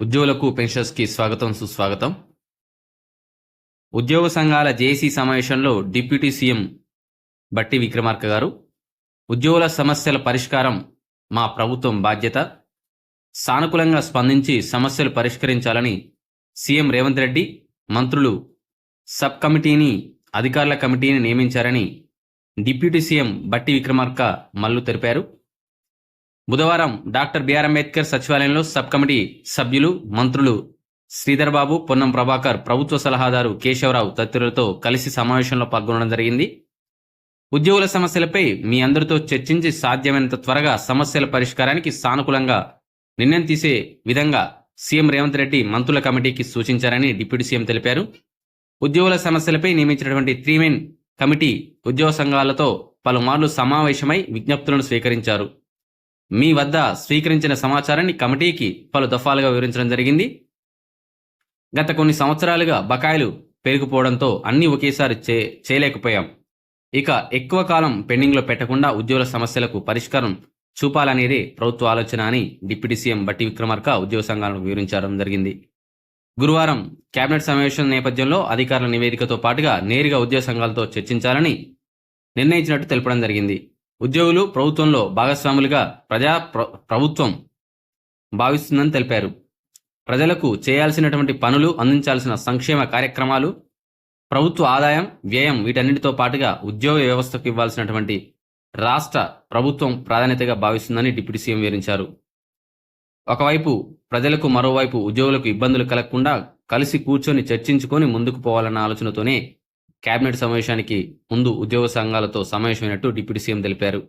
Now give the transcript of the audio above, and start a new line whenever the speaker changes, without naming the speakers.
ఉద్యోగులకు పెన్షన్స్కి స్వాగతం సుస్వాగతం. ఉద్యోగ సంఘాల జేసీ సమావేశంలో డిప్యూటీ సీఎం బట్టి విక్రమార్క గారు ఉద్యోగుల సమస్యల పరిష్కారం మా ప్రభుత్వం బాధ్యత సానుకూలంగా స్పందించి సమస్యలు పరిష్కరించాలని సీఎం రేవంత్ రెడ్డి మంత్రులు సబ్ కమిటీని అధికారుల కమిటీని నియమించారని డిప్యూటీ సీఎం బట్టి విక్రమార్క మల్లు తెలిపారు. బుధవారం డాక్టర్ బిఆర్ అంబేద్కర్ సచివాలయంలో సబ్ కమిటీ సభ్యులు మంత్రులు శ్రీధర్ బాబు పొన్నం ప్రభాకర్ ప్రభుత్వ సలహాదారు కేశవరావు తదితరులతో కలిసి సమావేశంలో పాల్గొనడం జరిగింది. ఉద్యోగుల సమస్యలపై మీ అందరితో చర్చించి సాధ్యమైనంత త్వరగా సమస్యల పరిష్కారానికి సానుకూలంగా నిర్ణయం తీసే విధంగా సీఎం రేవంత్ రెడ్డి మంత్రుల కమిటీకి సూచించారని డిప్యూటీ సీఎం తెలిపారు. ఉద్యోగుల సమస్యలపై నియమించినటువంటి త్రీ మెన్ కమిటీ ఉద్యోగ సంఘాలతో పలుమార్లు సమావేశమై విజ్ఞప్తులను స్వీకరించారు. మీ వద్ద స్వీకరించిన సమాచారాన్ని కమిటీకి పలు దఫాలుగా వివరించడం జరిగింది. గత కొన్ని సంవత్సరాలుగా బకాయిలు పెరిగిపోవడంతో అన్నీ ఒకేసారి చే చేయలేకపోయాం. ఇక ఎక్కువ కాలం పెండింగ్లో పెట్టకుండా ఉద్యోగుల సమస్యలకు పరిష్కారం చూపాలనేదే ప్రభుత్వ ఆలోచన అని డిప్యూటీ సీఎం బట్టి విక్రమార్క ఉద్యోగ సంఘాలను వివరించడం జరిగింది. గురువారం కేబినెట్ సమావేశం నేపథ్యంలో అధికారుల నివేదికతో పాటుగా నేరుగా ఉద్యోగ సంఘాలతో చర్చించాలని నిర్ణయించినట్టు తెలపడం జరిగింది. ఉద్యోగులు ప్రభుత్వంలో భాగస్వాములుగా ప్రజా ప్ర- ప్రభుత్వం భావిస్తుందని తెలిపారు. ప్రజలకు చేయాల్సినటువంటి పనులు అందించాల్సిన సంక్షేమ కార్యక్రమాలు ప్రభుత్వ ఆదాయం వ్యయం వీటన్నిటితో పాటుగా ఉద్యోగ వ్యవస్థకు ఇవ్వాల్సినటువంటి రాష్ట్ర ప్రభుత్వం ప్రాధాన్యతగా భావిస్తుందని డిప్యూటీ సీఎం వివరించారు. ఒకవైపు ప్రజలకు మరోవైపు ఉద్యోగులకు ఇబ్బందులు కలగకుండా కలిసి కూర్చొని చర్చించుకొని ముందుకు పోవాలన్న ఆలోచనతోనే కేబినెట్ సమావేశానికి ముందు ఉద్యోగ సంఘాలతో సమావేశమైనట్టు డిప్యూటీ సీఎం తెలిపారు.